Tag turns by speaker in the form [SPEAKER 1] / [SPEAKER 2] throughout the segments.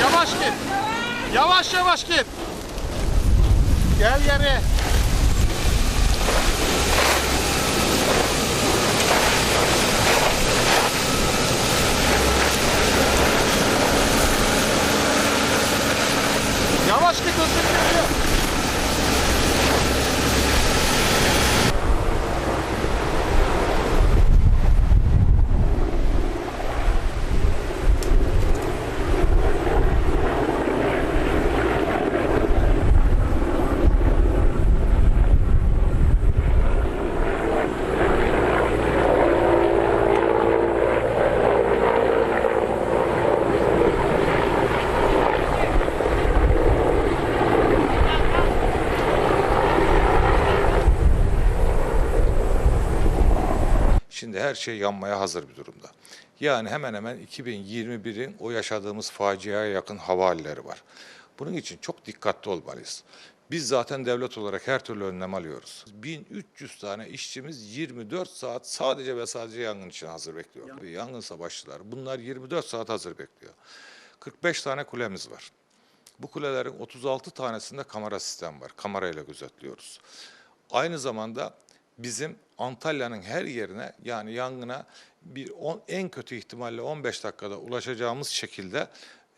[SPEAKER 1] Yavaş git. Yavaş yavaş git. Gel yere.
[SPEAKER 2] Şimdi her şey yanmaya hazır bir durumda. Yani hemen hemen 2021'in o yaşadığımız faciaya yakın havaleleri var. Bunun için çok dikkatli olmalıyız. Biz zaten devlet olarak her türlü önlem alıyoruz. 1300 tane işçimiz 24 saat sadece ve sadece yangın için hazır bekliyor. Yangın savaşçıları bunlar 24 saat hazır bekliyor. 45 tane kulemiz var. Bu kulelerin 36 tanesinde kamera sistem var. Kamerayla gözetliyoruz. Aynı zamanda bizim Antalya'nın her yerine yani yangına bir on, en kötü ihtimalle 15 dakikada ulaşacağımız şekilde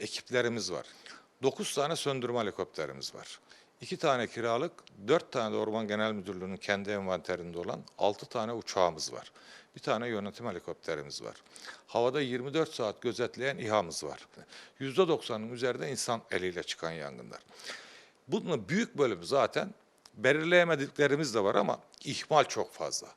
[SPEAKER 2] ekiplerimiz var. 9 tane söndürme helikopterimiz var. 2 tane kiralık, 4 tane de Orman Genel Müdürlüğü'nün kendi envanterinde olan 6 tane uçağımız var. Bir tane yönetim helikopterimiz var. Havada 24 saat gözetleyen İHA'mız var. %90'ın üzerinde insan eliyle çıkan yangınlar. Bunun büyük bölümü zaten belirleyemediklerimiz de var ama ihmal çok fazla.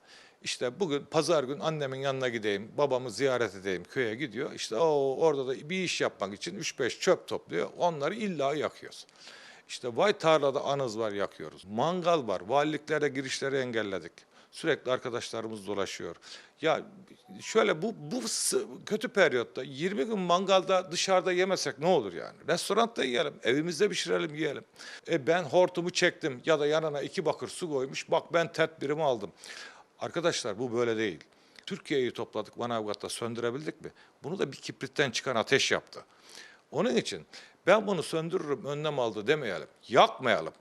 [SPEAKER 2] İşte bugün pazar gün annemin yanına gideyim, babamı ziyaret edeyim, köye gidiyor. İşte o orada da bir iş yapmak için 3-5 çöp topluyor. Onları illa yakıyoruz. İşte vay tarlada anız var yakıyoruz. Mangal var. Valiliklere girişleri engelledik. Sürekli arkadaşlarımız dolaşıyor. Ya şöyle bu bu kötü periyotta 20 gün mangalda dışarıda yemesek ne olur yani? Restoranda yiyelim, evimizde pişirelim yiyelim. E ben hortumu çektim ya da yanına iki bakır su koymuş. Bak ben tedbirimi aldım. Arkadaşlar bu böyle değil. Türkiye'yi topladık Manavgat'ta söndürebildik mi? Bunu da bir kibritten çıkan ateş yaptı. Onun için ben bunu söndürürüm önlem aldı demeyelim. Yakmayalım.